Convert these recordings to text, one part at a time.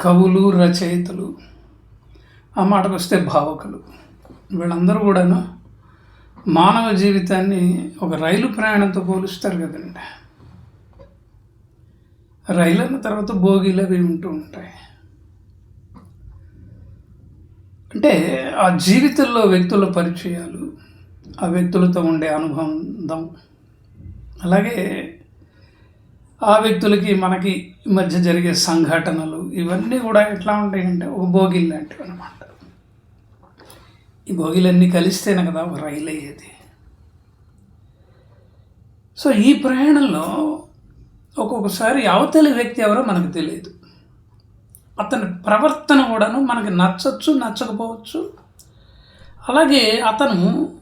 కవులు రచయితలు ఆ మాటకు వస్తే భావకులు. వీళ్ళందరూ కూడాను మానవ జీవితాన్ని ఒక రైలు ప్రయాణంతో పోలుస్తారు కదండి. రైలు అన్న తర్వాత భోగిలు అవి ఉంటూ ఉంటాయి. అంటే ఆ జీవితంలో వ్యక్తుల పరిచయాలు ఆ వ్యక్తులతో ఉండే అనుబంధం అలాగే ఆ వ్యక్తులకి మనకి మధ్య జరిగే సంఘటనలు ఇవన్నీ కూడా ఎట్లా ఉంటాయంటే ఒక భోగిల్ లాంటివి అనమాట ఈ భోగిలన్నీ కలిస్తేనే కదా ఒక రైలు అయ్యేది. సో ఈ ప్రయాణంలో ఒక్కొక్కసారి అవతలి వ్యక్తి ఎవరో మనకు తెలియదు. అతని ప్రవర్తన కూడాను మనకి నచ్చచ్చు నచ్చకపోవచ్చు. అలాగే అతను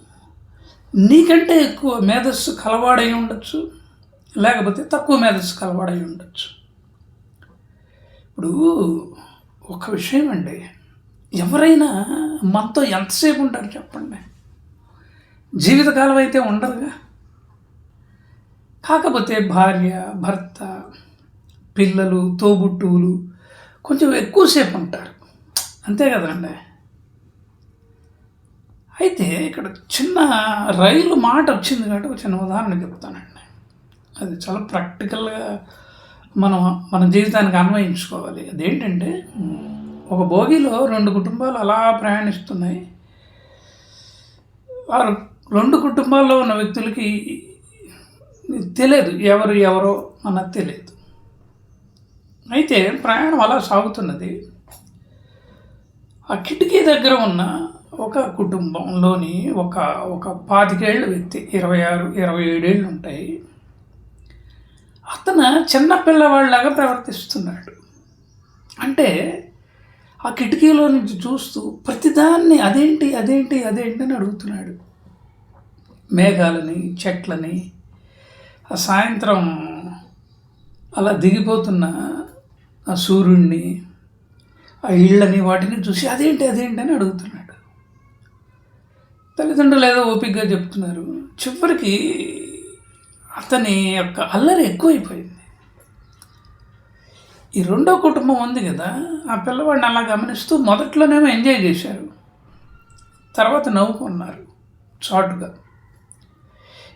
నీకంటే ఎక్కువ మేధస్సు కలవాడై ఉండొచ్చు లేకపోతే తక్కువ మేధస్సు కలవాడై ఉండొచ్చు. ఇప్పుడు ఒక విషయం అండి. ఎవరైనా మనతో ఎంతసేపు ఉంటారు చెప్పండి. జీవితకాలం అయితే ఉండదుగా కాకపోతే భార్య భర్త పిల్లలు తోబుట్టువులు కొంచెం ఎక్కువసేపు ఉంటారు. అంతే కదండి. అయితే ఇక్కడ చిన్న రైలు మాట వచ్చింది కాబట్టి ఒక చిన్న ఉదాహరణ చెప్తానండి. అది చాలా ప్రాక్టికల్గా మనం మన జీవితానికి అన్వయించుకోవాలి. అదేంటంటే ఒక భోగిలో రెండు కుటుంబాలు అలా ప్రయాణిస్తున్నాయి. వారు రెండు కుటుంబాల్లో ఉన్న వ్యక్తులకి తెలియదు ఎవరు ఎవరో అన్నది తెలియదు. అయితే ప్రయాణం అలా సాగుతున్నది. ఆ కిటికీ దగ్గర ఉన్న ఒక కుటుంబంలోని ఒక ఒక పాతికేళ్ళ వ్యక్తి ఇరవై ఆరు ఇరవై ఏడేళ్ళు ఉంటాయి. అతను చిన్న పిల్లవాళ్ళలాగా ప్రవర్తిస్తున్నాడు. అంటే ఆ కిటికీలో నుంచి చూస్తూ ప్రతిదాన్ని అదేంటి అదేంటి అదేంటి అని అడుగుతున్నాడు. మేఘాలని చెట్లని ఆ సాయంత్రం అలా దిగిపోతున్న ఆ సూర్యుడిని ఆ ఇళ్ళని వాటిని చూసి అదేంటి అదేంటి అని అడుగుతున్నాడు. తల్లిదండ్రులు ఏదో ఓపికగా చెప్తున్నారు. చివరికి అతని యొక్క అల్లరి ఎక్కువైపోయింది. ఈ రెండో కుటుంబం ఉంది కదా ఆ పిల్లవాడిని అలా గమనిస్తూ మొదట్లోనేమో ఎంజాయ్ చేశారు. తర్వాత నవ్వుకున్నారు చాటుగా.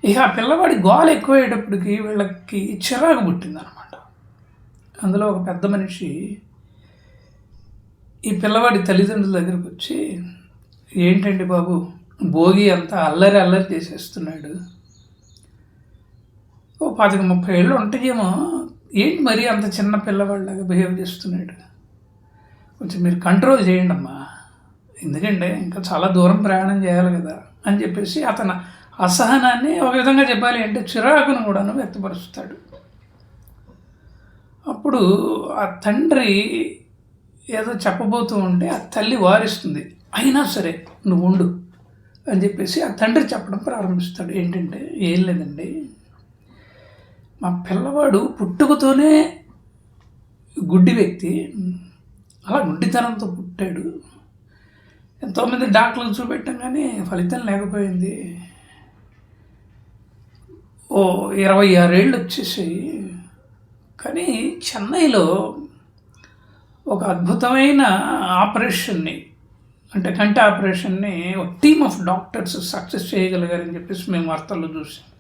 ఇక ఆ పిల్లవాడి గోల ఎక్కువయ్యేటప్పటికి వీళ్ళకి చిరాకు పుట్టిందనమాట. అందులో ఒక పెద్ద మనిషి ఈ పిల్లవాడి తల్లిదండ్రుల దగ్గరకు వచ్చి ఏంటండి బాబు భోగి అంతా అల్లరి అల్లరి చేసేస్తున్నాడు. ఓ పాతిక ముప్పై ఏళ్ళు ఉంటాయేమో ఏంటి మరి అంత చిన్న పిల్లవాళ్ళగా బిహేవ్ చేస్తున్నాడు? కొంచెం మీరు కంట్రోల్ చేయండి అమ్మా. ఎందుకంటే ఇంకా చాలా దూరం ప్రయాణం చేయాలి కదా అని చెప్పేసి అతను అసహనాన్ని ఒక విధంగా చెప్పాలి అంటే చిరాకును కూడాను వ్యక్తపరుస్తాడు. అప్పుడు ఆ తండ్రి ఏదో చెప్పబోతూ ఉంటే ఆ తల్లి వారిస్తుంది అయినా సరే నువ్వు ఉండు అని చెప్పేసి ఆ తండ్రి చెప్పడం ప్రారంభిస్తాడు. ఏంటంటే ఏం లేదండి మా పిల్లవాడు పుట్టుకతోనే గుడ్డి వ్యక్తి. అలా గుడ్డితనంతో పుట్టాడు. ఎంతోమంది డాక్టర్లు చూపెట్టాం కానీ ఫలితం లేకపోయింది. ఓ ఇరవై ఆరేళ్ళు వచ్చేసాయి. కానీ చెన్నైలో ఒక అద్భుతమైన ఆపరేషన్ని అంటే కంటి ఆపరేషన్ని ఒక టీమ్ ఆఫ్ డాక్టర్స్ సక్సెస్ చేయగలిగారని చెప్పేసి మేము వార్తల్లో చూసాం.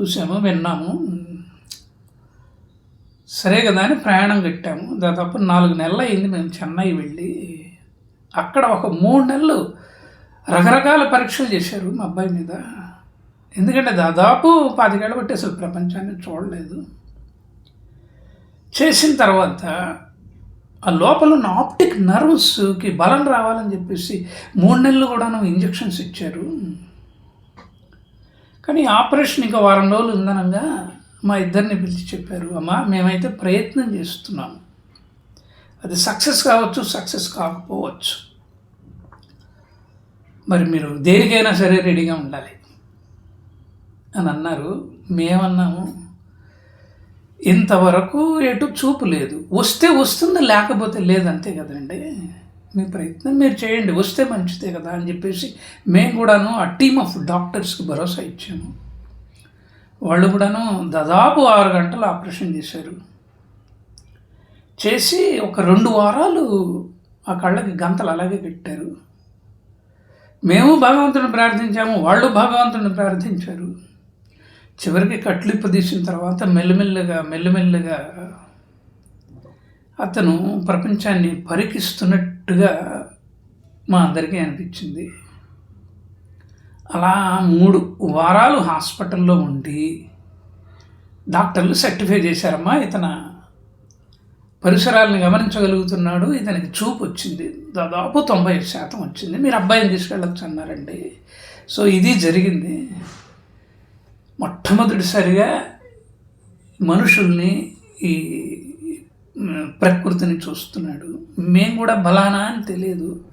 చూసాము? విన్నాము. సరే కదా అని ప్రయాణం కట్టాము. దాదాపు నాలుగు నెలలు అయింది మేము చెన్నై వెళ్ళి. అక్కడ ఒక మూడు నెలలు రకరకాల పరీక్షలు చేశారు మా అబ్బాయి మీద. ఎందుకంటే దాదాపు పాతికేళ్ళు బట్టి అసలు ప్రపంచాన్ని చూడలేదు. చేసిన తర్వాత ఆ లోపల ఉన్న ఆప్టిక్ నర్వ్స్కి బలం రావాలని చెప్పేసి మూడు నెలలు కూడాను ఇంజెక్షన్స్ ఇచ్చారు. కానీ ఆపరేషన్ ఇంకా వారం రోజులు ఉందనగా మా ఇద్దరిని పిలిచి చెప్పారు అమ్మ మేమైతే ప్రయత్నం చేస్తున్నాము. అది సక్సెస్ కావచ్చు సక్సెస్ కాకపోవచ్చు. మరి మీరు దేనికైనా సరే రెడీగా ఉండాలి. అని అన్నారు. మేమన్నాము ఇంతవరకు ఎటు చూపు లేదు. వస్తే వస్తుంది లేకపోతే లేదంతే కదండి. మీ ప్రయత్నం మీరు చేయండి వస్తే మంచిదే కదా అని చెప్పేసి మేము కూడాను ఆ టీమ్ ఆఫ్ డాక్టర్స్కి భరోసా ఇచ్చాము. వాళ్ళు కూడాను దాదాపు ఆరు గంటలు ఆపరేషన్ చేశారు. చేసి ఒక రెండు వారాలు ఆ కళ్ళకి గంతలు అలాగే పెట్టారు. మేము భగవంతుని ప్రార్థించాము వాళ్ళు భగవంతుని ప్రార్థించారు. చివరికి కట్లిప్పు తీసిన తర్వాత మెల్లమెల్లగా మెల్లమెల్లగా అతను ప్రపంచాన్ని పరికిస్తున్నట్టుగా మా అందరికీ అనిపించింది. అలా మూడు వారాలు హాస్పిటల్లో ఉండి డాక్టర్లు సర్టిఫై చేశారమ్మా ఇతను పరిసరాలను గమనించగలుగుతున్నాడు ఇతనికి చూపు వచ్చింది. దాదాపు తొంభై శాతం వచ్చింది. మీరు అబ్బాయిని తీసుకెళ్ళచ్చు అన్నారండి. సో ఇది జరిగింది. మొట్టమొదటిసారిగా మనుషుల్ని ఈ ప్రకృతిని చూస్తున్నాడు. మేము కూడా బలానా అని తెలియదు.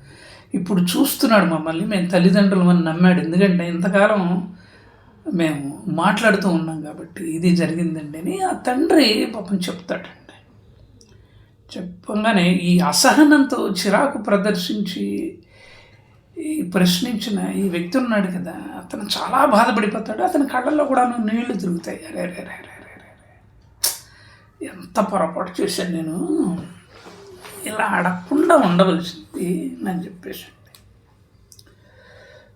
ఇప్పుడు చూస్తున్నాడు మమ్మల్ని. మేము తల్లిదండ్రులు అని నమ్మాడు. ఎందుకంటే ఇంతకాలం మేము మాట్లాడుతూ ఉన్నాం కాబట్టి ఇది జరిగిందండి అని ఆ తండ్రి పాపం చెప్తాడండి చెప్పగానే ఈ అసహనంతో చిరాకు ప్రదర్శించి ఈ ప్రశ్నించిన ఈ వ్యక్తి ఉన్నాడు కదా అతను చాలా బాధపడిపోతాడు. అతని కళ్ళల్లో కూడా నీళ్ళు తిరుగుతాయి. అరే రే రే రే రే ఎంత పొరపాటు చేశాను నేను? ఇలా అడగకుండా ఉండవలసింది అని చెప్పేసి.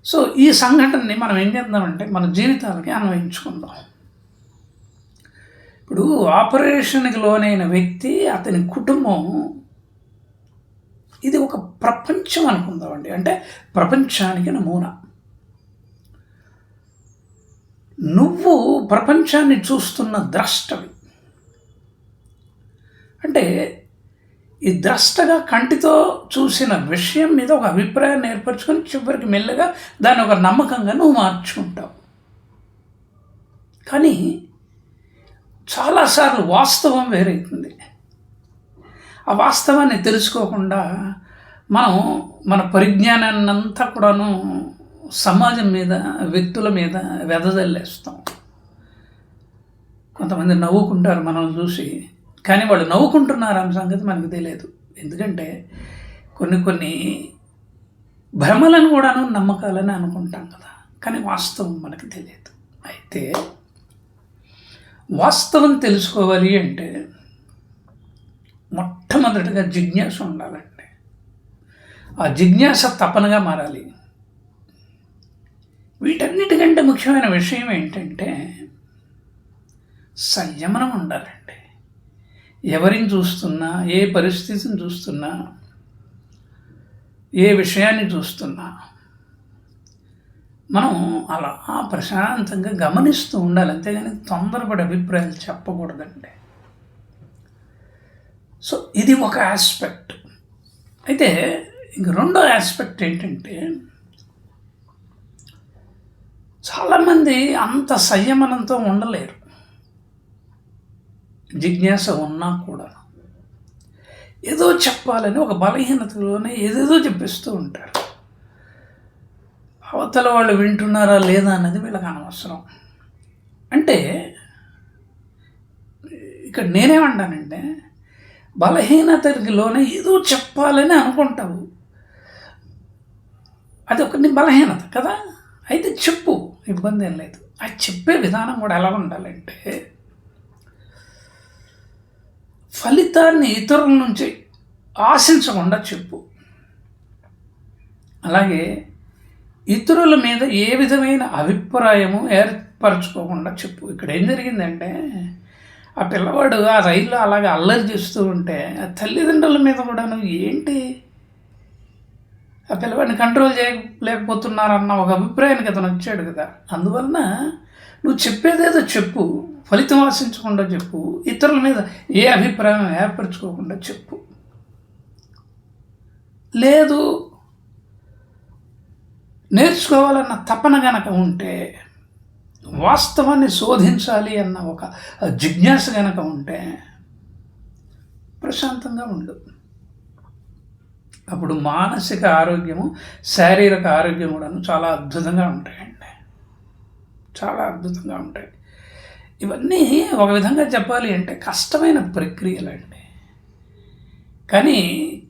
సో ఈ సంఘటనని మనం ఏం చేద్దామంటే మన జీవితాలకి అన్వయించుకుందాం. ఇప్పుడు ఆపరేషన్కి లోనైన వ్యక్తి అతని కుటుంబం ఇది ఒక ప్రపంచం అనుకుందామండి. అంటే ప్రపంచానికి నమూనా. నువ్వు ప్రపంచాన్ని చూస్తున్న ద్రష్టవి. అంటే ఈ ద్రష్టగా కంటితో చూసిన విషయం మీద ఒక అభిప్రాయాన్ని ఏర్పరచుకొని చివరికి మెల్లగా దాన్ని ఒక నమ్మకంగా నువ్వు మార్చుకుంటావు కానీ చాలాసార్లు వాస్తవం వేరైతుంది. ఆ వాస్తవాన్ని తెలుసుకోకుండా మనం మన పరిజ్ఞానాన్ని అంతా కూడాను సమాజం మీద వ్యక్తుల మీద వెదజల్లేస్తాం. కొంతమంది నవ్వుకుంటారు మనల్ని చూసి కానీ వాళ్ళు నవ్వుకుంటున్నారు అన్న సంగతి మనకు తెలియదు. ఎందుకంటే కొన్ని కొన్ని భ్రమలను కూడాను నమ్మకాలని అనుకుంటాం కదా. కానీ వాస్తవం మనకు తెలియదు. అయితే వాస్తవం తెలుసుకోవాలి అంటే మొట్టమొదటిగా జిజ్ఞాస ఉండాలండి. ఆ జిజ్ఞాస తపనగా మారాలి. వీటన్నిటికంటే ముఖ్యమైన విషయం ఏంటంటే సంయమనం ఉండాలండి. ఎవరిని చూస్తున్నా ఏ పరిస్థితిని చూస్తున్నా ఏ విషయాన్ని చూస్తున్నా మనం అలా ప్రశాంతంగా గమనిస్తూ ఉండాలి. అంతేగాని తొందరపడి అభిప్రాయాలు చెప్పకూడదండి. సో ఇది ఒక ఆస్పెక్ట్. అయితే ఇంక రెండో ఆస్పెక్ట్ ఏంటంటే చాలామంది అంత సంయమనంతో ఉండలేరు. జిజ్ఞాస ఉన్నా కూడా ఏదో చెప్పాలని ఒక బలహీనతలోనే ఏదేదో చెప్పిస్తూ ఉంటారు. అవతల వాళ్ళు వింటున్నారా లేదా అన్నది వీళ్ళకి అనవసరం. అంటే ఇక్కడ నేనేమంటానంటే బలహీనతలోనే ఏదో చెప్పాలని అనుకుంటావు. అది ఒక నీ బలహీనత కదా? అయితే చెప్పు ఇబ్బంది ఏం లేదు. అది చెప్పే విధానం కూడా ఎలా ఉండాలంటే ఫలితాన్ని ఇతరుల నుంచి ఆశించకుండా చెప్పు. అలాగే ఇతరుల మీద ఏ విధమైన అభిప్రాయము ఏర్పరచుకోకుండా చెప్పు. ఇక్కడ ఏం జరిగిందంటే ఆ పిల్లవాడు ఆ రైల్లో అలాగే అల్లరి చేస్తూ ఉంటే ఆ తల్లిదండ్రుల మీద కూడా నువ్వు ఏంటి? ఆ పిల్లవాడిని కంట్రోల్ చేయలేకపోతున్నారన్న ఒక అభిప్రాయానికి అతను వచ్చాడు కదా. అందువలన నువ్వు చెప్పేదేదో చెప్పు. ఫలితం ఆశించకుండా చెప్పు. ఇతరుల మీద ఏ అభిప్రాయం ఏర్పరచుకోకుండా చెప్పు. లేదు నేర్చుకోవాలన్న తపన గనక ఉంటే వాస్తవాన్ని శోధించాలి అన్న ఒక జిజ్ఞాస గనక ఉంటే ప్రశాంతంగా ఉండు. అప్పుడు మానసిక ఆరోగ్యము శారీరక ఆరోగ్యం కూడా చాలా అద్భుతంగా ఉంటాయండి. చాలా అద్భుతంగా ఉంటాయి. ఇవన్నీ ఒక విధంగా చెప్పాలి అంటే కష్టమైన ప్రక్రియలండి. కానీ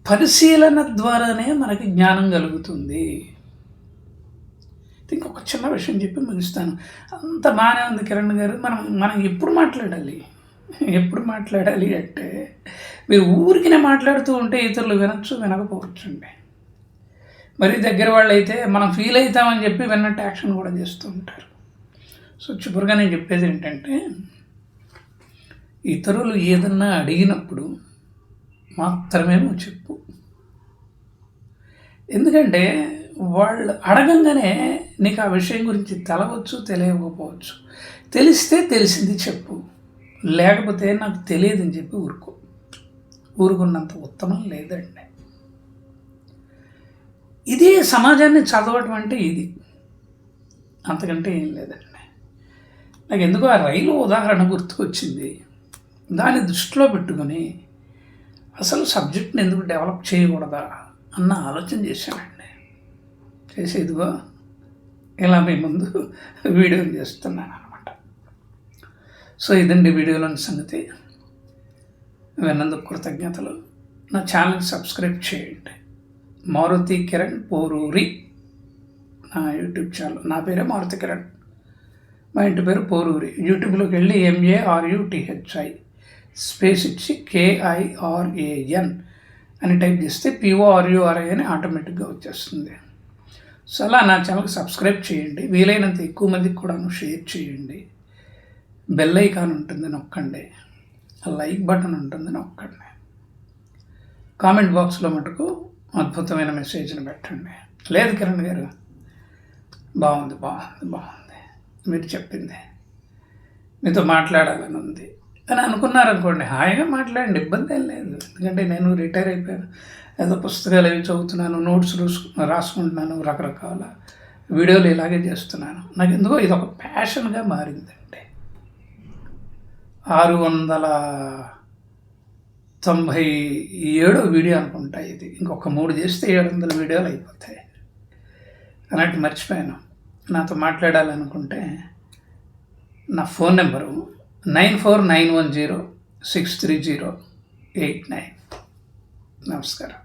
పరిశీలన ద్వారానే మనకి జ్ఞానం కలుగుతుంది. ఇంకొక చిన్న విషయం చెప్పి ముగిస్తాను. అంత బాగానే ఉంది కిరణ్ గారు. మనం మనం ఎప్పుడు మాట్లాడాలి? ఎప్పుడు మాట్లాడాలి అంటే మీరు ఊరికినే మాట్లాడుతూ ఉంటే ఇతరులు వినొచ్చు వినకపోవచ్చు అండి మరి దగ్గర వాళ్ళు అయితే మనం ఫీల్ అవుతామని చెప్పి విన్నట్టు యాక్షన్ కూడా చేస్తూ ఉంటారు. సో చివరిగా నేను చెప్పేది ఏంటంటే ఇతరులు ఏదన్నా అడిగినప్పుడు మాత్రమే నువ్వు చెప్పు. ఎందుకంటే వాళ్ళు అడగంగానే నీకు ఆ విషయం గురించి తెలవచ్చు తెలియకపోవచ్చు. తెలిస్తే తెలిసింది చెప్పు. లేకపోతే నాకు తెలియదని చెప్పి ఊరుకో. ఊరుకున్నంత ఉత్తమం లేదండి. ఇదే సమాజాన్ని చదవటం అంటే ఇది. అంతకంటే ఏం లేదండి. నాకు ఎందుకో ఆ రైలు ఉదాహరణ గుర్తుకొచ్చింది దాన్ని దృష్టిలో పెట్టుకొని అసలు సబ్జెక్ట్ని ఎందుకు డెవలప్ చేయకూడదా అన్న ఆలోచన చేశానండి. చేసి ఇదిగో ఇలా మీ ముందు వీడియో చేస్తున్నాను అనమాట సో ఇదండి వీడియోలోని సంగతి. విన్నందుకు కృతజ్ఞతలు. నా ఛానల్ సబ్స్క్రైబ్ చేయండి. మారుతి కిరణ్ పోరూరి నా యూట్యూబ్ ఛానల్. నా పేరే మారుతి కిరణ్. మా ఇంటి పేరు పోరూరి. యూట్యూబ్లోకి వెళ్ళి ఎంఏఆర్యుటిహెచ్ఐ స్పేస్ ఇచ్చి కేఐఆర్ఏఎన్ అని టైప్ చేస్తే పిఓఆర్యుఆర్ఐ అని ఆటోమేటిక్గా వచ్చేస్తుంది. సో అలా నా ఛానల్కి సబ్స్క్రైబ్ చేయండి. వీలైనంత ఎక్కువ మందికి కూడా షేర్ చేయండి. బెల్ ఐకాన్ ఉంటుంది నొక్కండి. లైక్ బటన్ ఉంటుంది నొక్కండి. కామెంట్ బాక్స్లో మటుకు అద్భుతమైన మెసేజ్ని పెట్టండి. లేదు కిరణ్ గారు బాగుంది బాగుంది బాగుంది. మీరు చెప్పింది. మీతో మాట్లాడాలని ఉంది. అని అనుకున్నారనుకోండి హాయిగా మాట్లాడండి ఇబ్బంది ఏం లేదు. ఎందుకంటే నేను రిటైర్ అయిపోయాను. ఏదో పుస్తకాలు ఏవి చదువుతున్నాను నోట్స్ రాసుకుంటున్నాను రకరకాల వీడియోలు ఇలాగే చేస్తున్నాను. నాకు ఎందుకో ఇది ఒక ప్యాషన్గా మారిందండి. ఆరు వందల తొంభై ఏడో వీడియో అనుకుంటా ఇది. ఇంకొక మూడు చేస్తే ఏడు వందల వీడియోలు అయిపోతాయి. అన్నట్టు మర్చిపోయాను. నాతో మాట్లాడాలనుకుంటే నా phone number nine four nine one zero six three zero eight nine. నమస్కారం.